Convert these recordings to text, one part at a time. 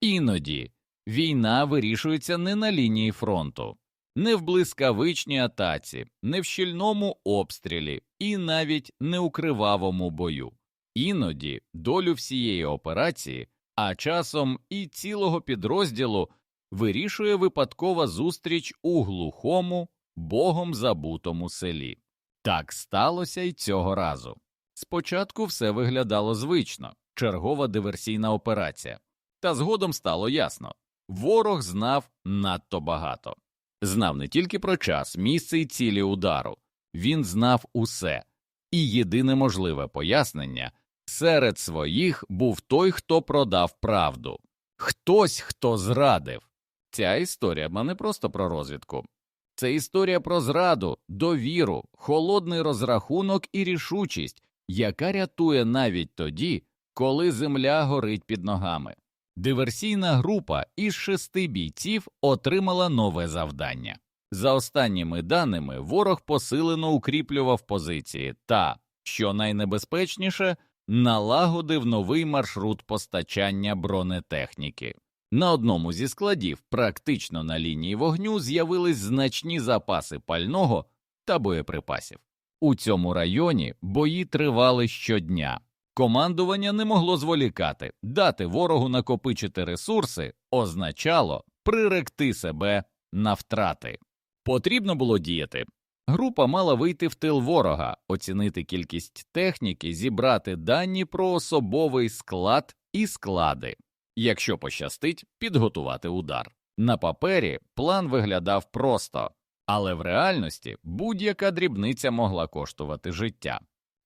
Іноді війна вирішується не на лінії фронту, не в блискавичній атаці, не в щільному обстрілі і навіть не у кривавому бою. Іноді долю всієї операції, а часом і цілого підрозділу вирішує випадкова зустріч у глухому, богом забутому селі. Так сталося й цього разу. Спочатку все виглядало звично чергова диверсійна операція, та згодом стало ясно ворог знав надто багато. Знав не тільки про час, місце і цілі удару, він знав усе, і єдине можливе пояснення серед своїх був той, хто продав правду, хтось, хто зрадив. Ця історія не просто про розвідку, це історія про зраду, довіру, холодний розрахунок і рішучість, яка рятує навіть тоді, коли земля горить під ногами. Диверсійна група із шести бійців отримала нове завдання. За останніми даними, ворог посилено укріплював позиції та, що найнебезпечніше, налагодив новий маршрут постачання бронетехніки. На одному зі складів, практично на лінії вогню, з'явились значні запаси пального та боєприпасів. У цьому районі бої тривали щодня. Командування не могло зволікати, дати ворогу накопичити ресурси означало приректи себе на втрати. Потрібно було діяти. Група мала вийти в тил ворога, оцінити кількість техніки, зібрати дані про особовий склад і склади. Якщо пощастить, підготувати удар. На папері план виглядав просто, але в реальності будь-яка дрібниця могла коштувати життя.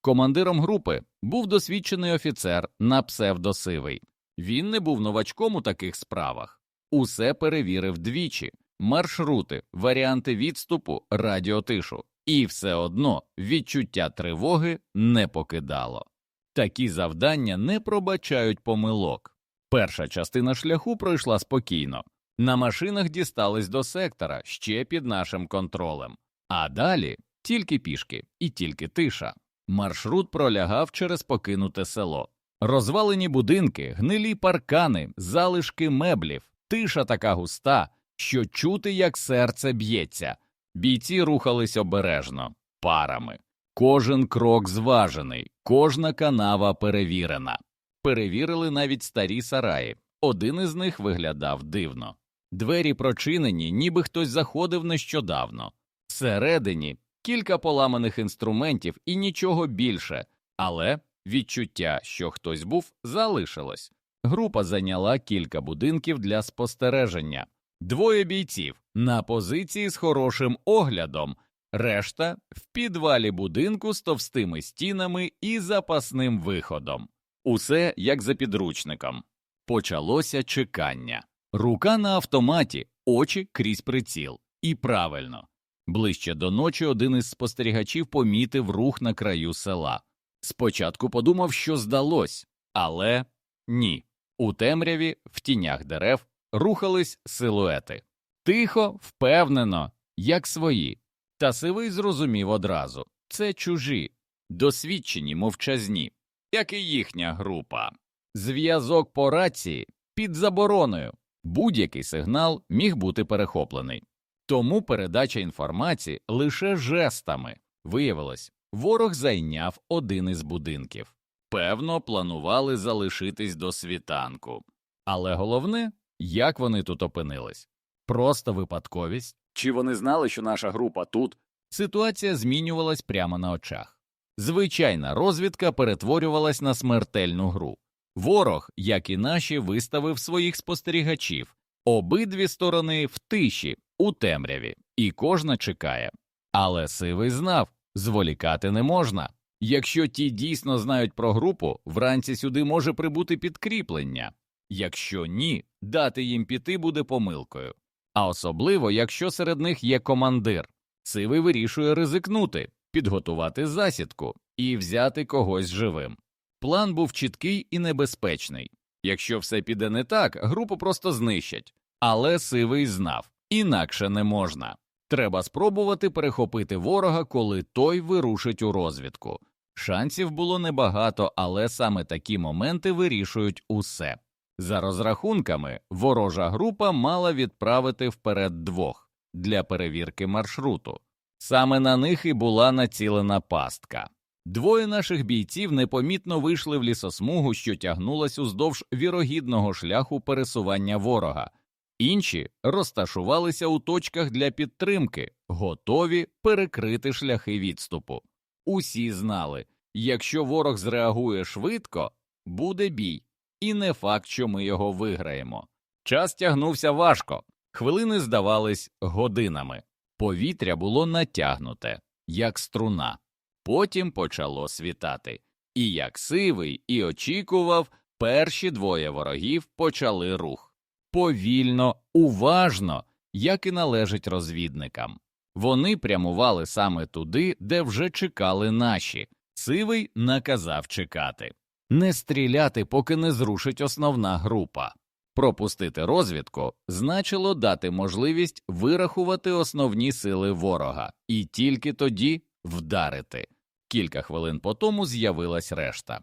Командиром групи був досвідчений офіцер на псевдосивий. Він не був новачком у таких справах, усе перевірив двічі маршрути, варіанти відступу, радіотишу, і все одно відчуття тривоги не покидало. Такі завдання не пробачають помилок. Перша частина шляху пройшла спокійно, на машинах дістались до сектора ще під нашим контролем, а далі тільки пішки і тільки тиша. Маршрут пролягав через покинуте село, розвалені будинки, гнилі паркани, залишки меблів, тиша така густа, що чути, як серце б'ється. Бійці рухались обережно, парами. Кожен крок зважений, кожна канава перевірена. Перевірили навіть старі сараї. Один із них виглядав дивно. Двері прочинені, ніби хтось заходив нещодавно. Всередині кілька поламаних інструментів і нічого більше, але відчуття, що хтось був, залишилось. Група зайняла кілька будинків для спостереження, двоє бійців на позиції з хорошим оглядом, решта в підвалі будинку з товстими стінами і запасним виходом. Усе як за підручником. Почалося чекання. Рука на автоматі, очі крізь приціл. І правильно. Ближче до ночі один із спостерігачів помітив рух на краю села. Спочатку подумав, що здалось, але ні. У темряві, в тінях дерев, рухались силуети. Тихо, впевнено, як свої. Та сивий зрозумів одразу це чужі, досвідчені, мовчазні, як і їхня група. Зв'язок по рації під забороною. Будь-який сигнал міг бути перехоплений. Тому передача інформації лише жестами виявилось, ворог зайняв один із будинків. Певно, планували залишитись до світанку. Але головне, як вони тут опинились просто випадковість, чи вони знали, що наша група тут? Ситуація змінювалась прямо на очах. Звичайна розвідка перетворювалась на смертельну гру. Ворог, як і наші, виставив своїх спостерігачів, обидві сторони в тиші, у темряві, і кожна чекає. Але сивий знав зволікати не можна. Якщо ті дійсно знають про групу, вранці сюди може прибути підкріплення, якщо ні, дати їм піти буде помилкою. А особливо, якщо серед них є командир, сивий вирішує ризикнути, підготувати засідку і взяти когось живим. План був чіткий і небезпечний. Якщо все піде не так, групу просто знищать, але сивий знав інакше не можна. Треба спробувати перехопити ворога, коли той вирушить у розвідку. Шансів було небагато, але саме такі моменти вирішують усе. За розрахунками, ворожа група мала відправити вперед двох для перевірки маршруту. Саме на них і була націлена пастка. Двоє наших бійців непомітно вийшли в лісосмугу, що тягнулась уздовж вірогідного шляху пересування ворога. Інші розташувалися у точках для підтримки, готові перекрити шляхи відступу. Усі знали, якщо ворог зреагує швидко, буде бій, і не факт, що ми його виграємо. Час тягнувся важко, хвилини здавались годинами. Повітря було натягнуте, як струна. Потім почало світати, і як сивий і очікував, перші двоє ворогів почали рух. Повільно, уважно, як і належить розвідникам. Вони прямували саме туди, де вже чекали наші. Сивий наказав чекати, не стріляти, поки не зрушить основна група. Пропустити розвідку значило дати можливість вирахувати основні сили ворога і тільки тоді вдарити. Кілька хвилин по тому з'явилась решта.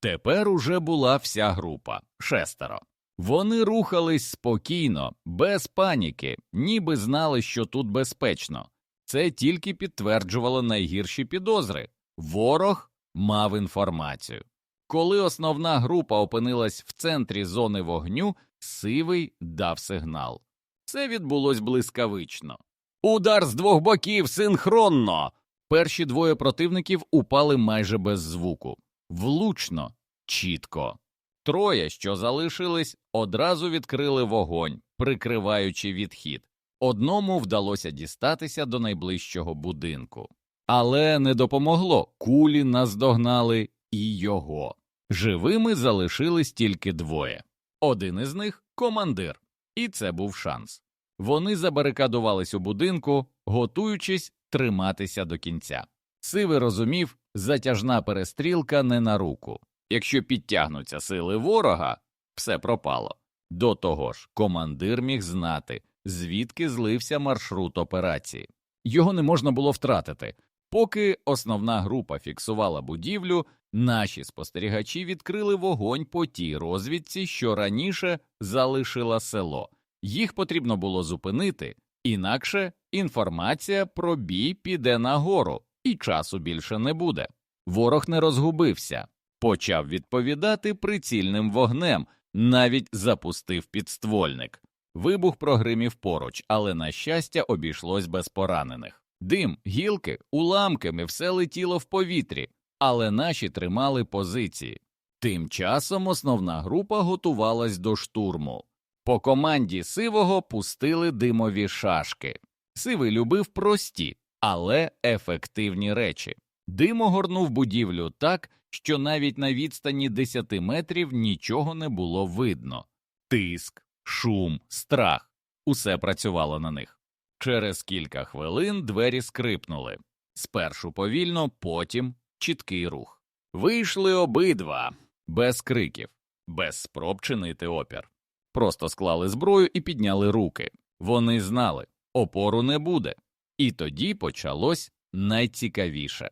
Тепер уже була вся група шестеро. Вони рухались спокійно, без паніки, ніби знали, що тут безпечно. Це тільки підтверджувало найгірші підозри. Ворог мав інформацію. Коли основна група опинилась в центрі зони вогню, сивий дав сигнал. Це відбулось блискавично. Удар з двох боків синхронно. Перші двоє противників упали майже без звуку. Влучно, чітко. Троє, що залишились, одразу відкрили вогонь, прикриваючи відхід. Одному вдалося дістатися до найближчого будинку. Але не допомогло кулі наздогнали і його. Живими залишились тільки двоє. Один із них командир, і це був шанс. Вони забарикадувались у будинку, готуючись триматися до кінця. Сивий розумів, затяжна перестрілка не на руку. Якщо підтягнуться сили ворога, все пропало. До того ж, командир міг знати, звідки злився маршрут операції. Його не можна було втратити. Поки основна група фіксувала будівлю, наші спостерігачі відкрили вогонь по тій розвідці, що раніше залишила село. Їх потрібно було зупинити, інакше інформація про бій піде нагору, і часу більше не буде. Ворог не розгубився, почав відповідати прицільним вогнем, навіть запустив підствольник. Вибух прогримів поруч, але, на щастя, обійшлось без поранених. Дим, гілки, уламками все летіло в повітрі, але наші тримали позиції. Тим часом основна група готувалась до штурму. По команді сивого пустили димові шашки. Сивий любив прості, але ефективні речі. Дим огорнув будівлю так, що навіть на відстані 10 метрів нічого не було видно. Тиск, шум, страх усе працювало на них. Через кілька хвилин двері скрипнули. Спершу повільно, потім чіткий рух. Вийшли обидва, без криків, без спроб чинити опір. Просто склали зброю і підняли руки. Вони знали, опору не буде. І тоді почалось найцікавіше.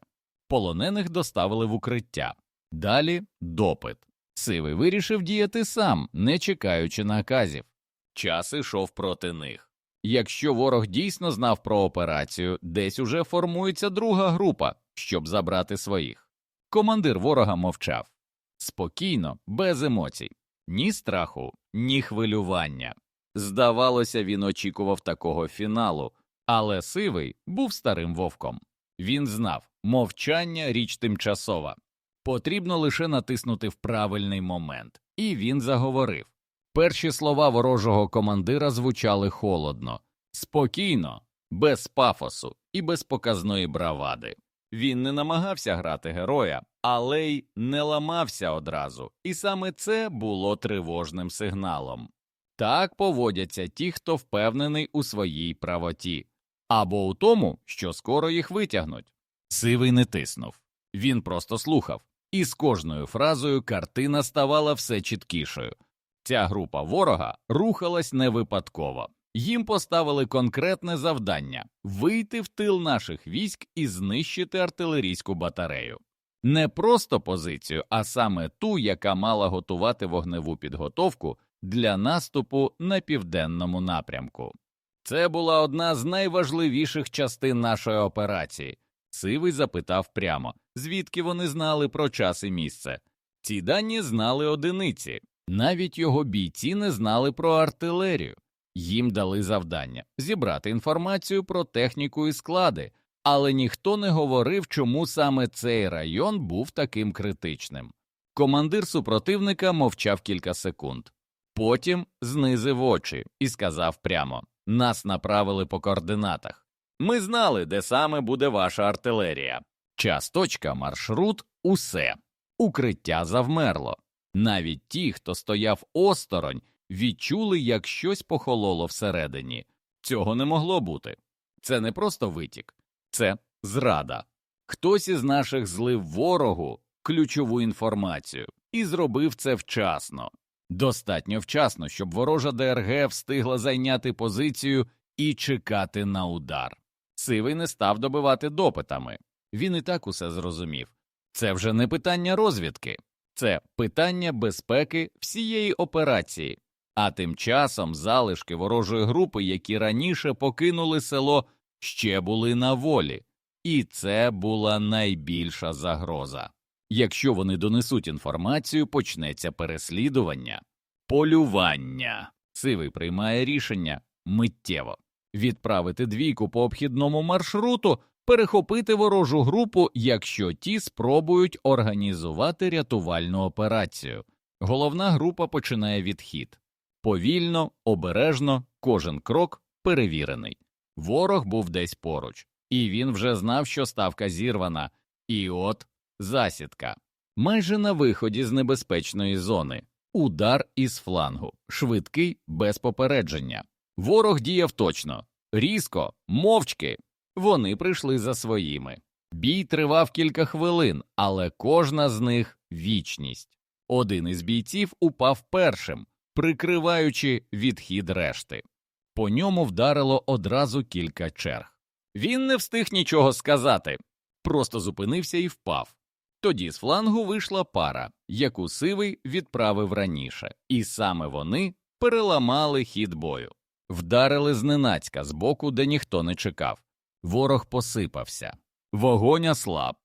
Полонених доставили в укриття. Далі допит. Сивий вирішив діяти сам, не чекаючи наказів. Час ішов проти них. Якщо ворог дійсно знав про операцію, десь уже формується друга група, щоб забрати своїх. Командир ворога мовчав спокійно, без емоцій, ні страху, ні хвилювання. Здавалося, він очікував такого фіналу, але сивий був старим вовком. Він знав мовчання річ тимчасова. Потрібно лише натиснути в правильний момент, і він заговорив. Перші слова ворожого командира звучали холодно, спокійно, без пафосу і без показної бравади. Він не намагався грати героя, але й не ламався одразу, і саме це було тривожним сигналом. Так поводяться ті, хто впевнений у своїй правоті, або у тому, що скоро їх витягнуть. Сивий не тиснув, він просто слухав, і з кожною фразою картина ставала все чіткішою. Ця група ворога рухалась не випадково. Їм поставили конкретне завдання вийти в тил наших військ і знищити артилерійську батарею. Не просто позицію, а саме ту, яка мала готувати вогневу підготовку для наступу на південному напрямку. Це була одна з найважливіших частин нашої операції. Сивий запитав прямо, звідки вони знали про час і місце. Ці дані знали одиниці, навіть його бійці не знали про артилерію. Їм дали завдання зібрати інформацію про техніку і склади, але ніхто не говорив, чому саме цей район був таким критичним. Командир супротивника мовчав кілька секунд, потім знизив очі і сказав прямо нас направили по координатах. Ми знали, де саме буде ваша артилерія. Час, точка, маршрут, усе. Укриття завмерло. Навіть ті, хто стояв осторонь, відчули, як щось похололо всередині. Цього не могло бути. Це не просто витік, це зрада. Хтось із наших злив ворогу ключову інформацію і зробив це вчасно. Достатньо вчасно, щоб ворожа ДРГ встигла зайняти позицію і чекати на удар. Сивий не став добивати допитами. Він і так усе зрозумів. Це вже не питання розвідки, це питання безпеки всієї операції. А тим часом залишки ворожої групи, які раніше покинули село, ще були на волі, і це була найбільша загроза. Якщо вони донесуть інформацію, почнеться переслідування, полювання. Сивий приймає рішення миттєво відправити двійку по обхідному маршруту, перехопити ворожу групу, якщо ті спробують організувати рятувальну операцію. Головна група починає відхід повільно, обережно, кожен крок перевірений. Ворог був десь поруч, і він вже знав, що ставка зірвана, і от засідка. Майже на виході з небезпечної зони, удар із флангу, швидкий без попередження. Ворог діяв точно, різко, мовчки. Вони прийшли за своїми. Бій тривав кілька хвилин, але кожна з них вічність. Один із бійців упав першим, прикриваючи відхід решти. По ньому вдарило одразу кілька черг. Він не встиг нічого сказати, просто зупинився і впав. Тоді з флангу вийшла пара, яку сивий відправив раніше, і саме вони переламали хід бою, вдарили зненацька з боку, де ніхто не чекав. Ворог посипався, вогонь ослаб.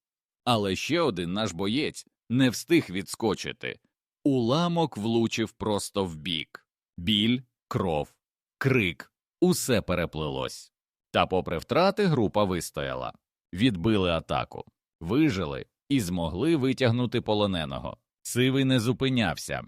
Але ще один наш боєць не встиг відскочити. Уламок влучив просто в бік. Біль, кров, крик, усе переплилось. Та, попри втрати, група вистояла, відбили атаку, вижили і змогли витягнути полоненого. Сивий не зупинявся.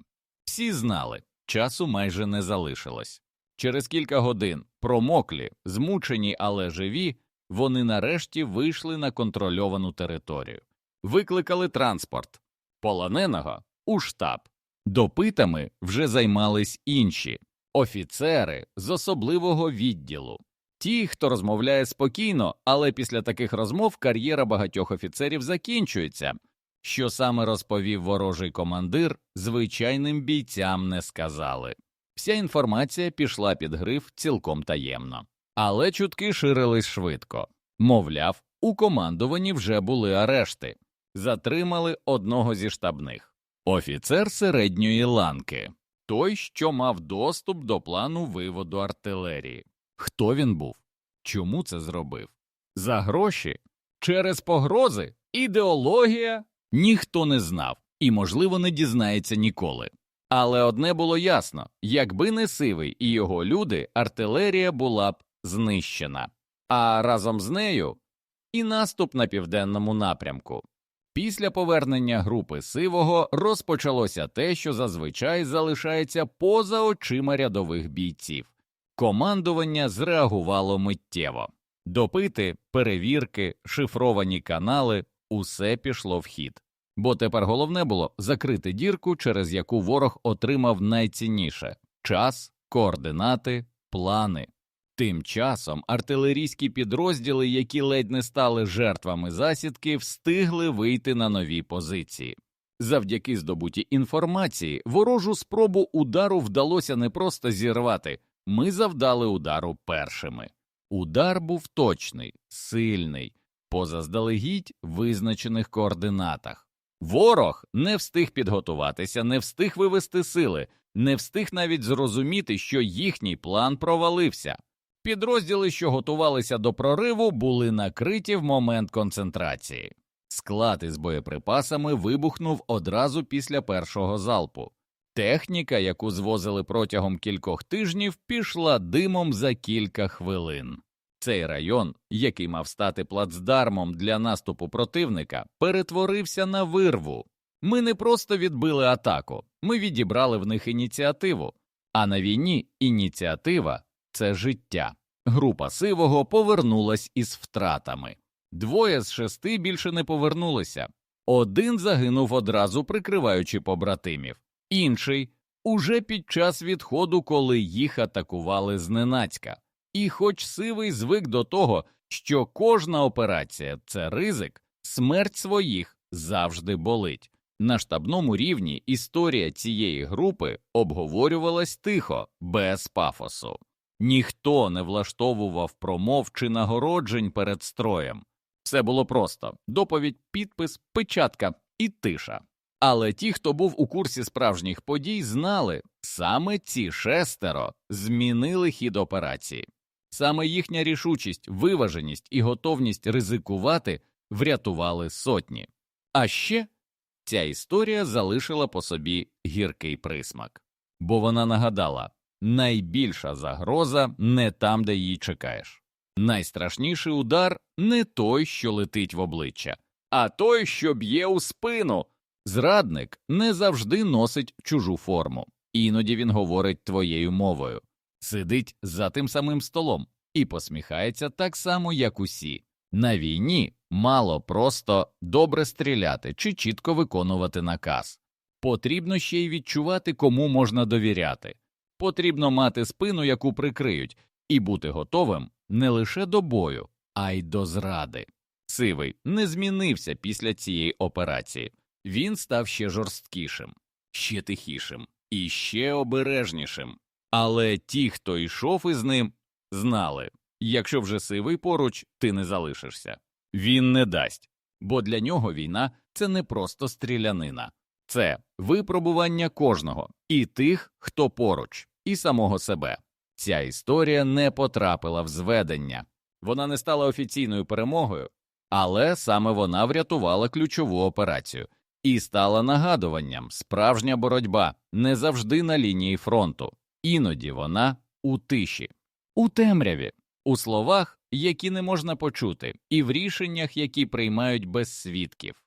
Всі знали, часу майже не залишилось. Через кілька годин, промоклі, змучені, але живі, вони нарешті вийшли на контрольовану територію, викликали транспорт, полоненого у штаб. Допитами вже займались інші офіцери з особливого відділу. Ті, хто розмовляє спокійно, але після таких розмов кар'єра багатьох офіцерів закінчується. Що саме розповів ворожий командир, звичайним бійцям не сказали. Вся інформація пішла під гриф цілком таємно, але чутки ширились швидко. Мовляв, у командуванні вже були арешти, затримали одного зі штабних офіцер середньої ланки, той, що мав доступ до плану виводу артилерії. Хто він був? Чому це зробив? За гроші? Через погрози? Ідеологія? Ніхто не знав і, можливо, не дізнається ніколи. Але одне було ясно якби не сивий і його люди, артилерія була б знищена, а разом з нею і наступ на південному напрямку. Після повернення групи сивого розпочалося те, що зазвичай залишається поза очима рядових бійців. Командування зреагувало миттєво. Допити, перевірки, шифровані канали усе пішло в хід. Бо тепер головне було закрити дірку, через яку ворог отримав найцінніше час, координати, плани. Тим часом артилерійські підрозділи, які ледь не стали жертвами засідки, встигли вийти на нові позиції. Завдяки здобутій інформації ворожу спробу удару вдалося не просто зірвати, ми завдали удару першими. Удар був точний, сильний, по заздалегідь визначених координатах. Ворог не встиг підготуватися, не встиг вивести сили, не встиг навіть зрозуміти, що їхній план провалився. Підрозділи, що готувалися до прориву, були накриті в момент концентрації. Склад із боєприпасами вибухнув одразу після першого залпу. Техніка, яку звозили протягом кількох тижнів, пішла димом за кілька хвилин. Цей район, який мав стати плацдармом для наступу противника, перетворився на вирву. Ми не просто відбили атаку, ми відібрали в них ініціативу. А на війні ініціатива це життя. Група сивого повернулась із втратами. Двоє з шести більше не повернулися. Один загинув одразу, прикриваючи побратимів, інший уже під час відходу, коли їх атакували зненацька. І, хоч сивий звик до того, що кожна операція це ризик, смерть своїх завжди болить. На штабному рівні історія цієї групи обговорювалась тихо, без пафосу. Ніхто не влаштовував промов чи нагороджень перед строєм. Все було просто доповідь, підпис, печатка і тиша. Але ті, хто був у курсі справжніх подій, знали саме ці шестеро змінили хід операції. Саме їхня рішучість, виваженість і готовність ризикувати врятували сотні. А ще ця історія залишила по собі гіркий присмак, бо вона нагадала найбільша загроза не там, де її чекаєш. Найстрашніший удар не той, що летить в обличчя, а той, що б'є у спину. Зрадник не завжди носить чужу форму, іноді він говорить твоєю мовою, сидить за тим самим столом і посміхається так само, як усі. На війні мало просто добре стріляти чи чітко виконувати наказ. Потрібно ще й відчувати, кому можна довіряти. Потрібно мати спину, яку прикриють, і бути готовим не лише до бою, а й до зради. Сивий не змінився після цієї операції. Він став ще жорсткішим, ще тихішим і ще обережнішим. Але ті, хто йшов із ним, знали якщо вже сивий поруч, ти не залишишся. Він не дасть, бо для нього війна це не просто стрілянина, це випробування кожного і тих, хто поруч, і самого себе. Ця історія не потрапила в зведення, вона не стала офіційною перемогою, але саме вона врятувала ключову операцію і стала нагадуванням справжня боротьба не завжди на лінії фронту, іноді вона у тиші, у темряві, у словах, які не можна почути, і в рішеннях, які приймають без свідків.